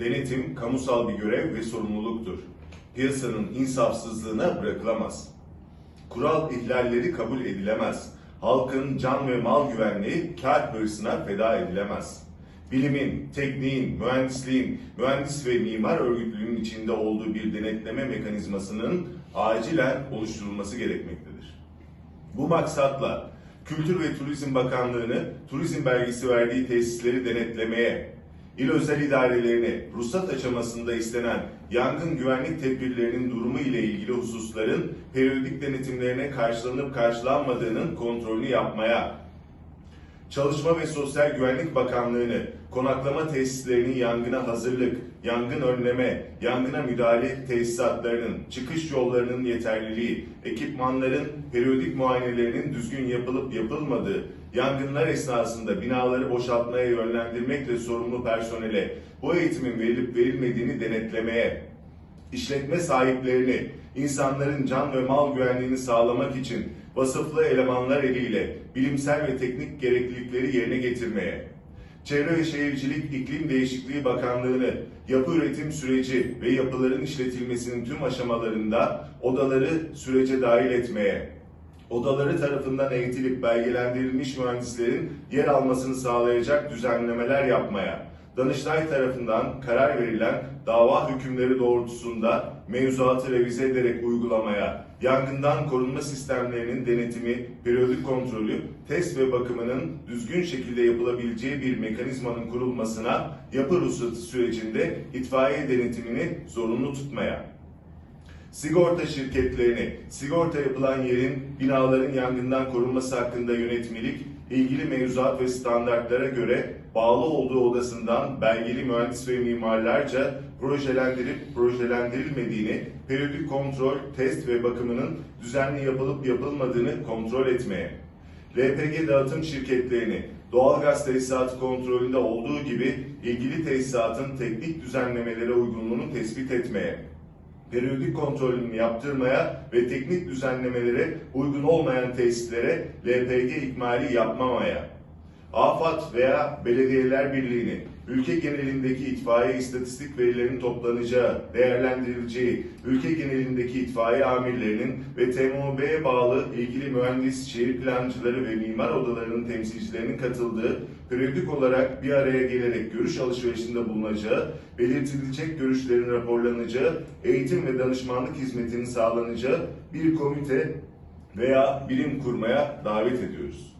Denetim kamusal bir görev ve sorumluluktur. Piyasanın insafsızlığına bırakılamaz. Kural ihlalleri kabul edilemez. Halkın can ve mal güvenliği kar hırsına feda edilemez. Bilimin, tekniğin, mühendisliğin, mühendis ve mimar örgütlüğünün içinde olduğu bir denetleme mekanizmasının acilen oluşturulması gerekmektedir. Bu maksatla Kültür ve Turizm Bakanlığı'nı turizm belgesi verdiği tesisleri denetlemeye, il özel idarelerini ruhsat aşamasında istenen yangın güvenlik tedbirlerinin durumu ile ilgili hususların periyodik denetimlerine karşılanıp karşılanmadığının kontrolünü yapmaya, Çalışma ve Sosyal Güvenlik Bakanlığı'nı konaklama tesislerinin yangına hazırlık, yangın önleme, yangına müdahale tesisatlarının, çıkış yollarının yeterliliği, ekipmanların periyodik muayenelerinin düzgün yapılıp yapılmadığı, yangınlar esnasında binaları boşaltmaya yönlendirmekle sorumlu personele bu eğitimin verilip verilmediğini denetlemeye, işletme sahiplerini insanların can ve mal güvenliğini sağlamak için vasıflı elemanlar eliyle bilimsel ve teknik gereklilikleri yerine getirmeye, Çevre ve Şehircilik İklim Değişikliği Bakanlığı'nı yapı üretim süreci ve yapıların işletilmesinin tüm aşamalarında odaları sürece dahil etmeye, odaları tarafından eğitilip belgelendirilmiş mühendislerin yer almasını sağlayacak düzenlemeler yapmaya, Danıştay tarafından karar verilen dava hükümleri doğrultusunda mevzuatı revize ederek uygulamaya, yangından korunma sistemlerinin denetimi, periyodik kontrolü, test ve bakımının düzgün şekilde yapılabileceği bir mekanizmanın kurulmasına, yapı ruhsatı sürecinde itfaiye denetimini zorunlu tutmaya, sigorta şirketlerini, sigorta yapılan yerin, binaların yangından korunması hakkında yönetmelik, ilgili mevzuat ve standartlara göre bağlı olduğu odasından belgeli mühendis ve mimarlarca projelendirip projelendirilmediğini, periyodik kontrol, test ve bakımının düzenli yapılıp yapılmadığını kontrol etmeye, LPG dağıtım şirketlerini doğalgaz tesisatı kontrolünde olduğu gibi ilgili tesisatın teknik düzenlemelere uygunluğunu tespit etmeye, periyodik kontrolünü yaptırmaya ve teknik düzenlemelere uygun olmayan tesislere LPG ikmali yapmamaya, AFAD veya Belediyeler Birliği'ni ülke genelindeki itfaiye istatistik verilerinin toplanacağı, değerlendirileceği, ülke genelindeki itfaiye amirlerinin ve TMOB'ye bağlı ilgili mühendis, şehir plancıları ve mimar odalarının temsilcilerinin katıldığı, periyodik olarak bir araya gelerek görüş alışverişinde bulunacağı, belirtilecek görüşlerin raporlanacağı, eğitim ve danışmanlık hizmetinin sağlanacağı bir komite veya birim kurmaya davet ediyoruz.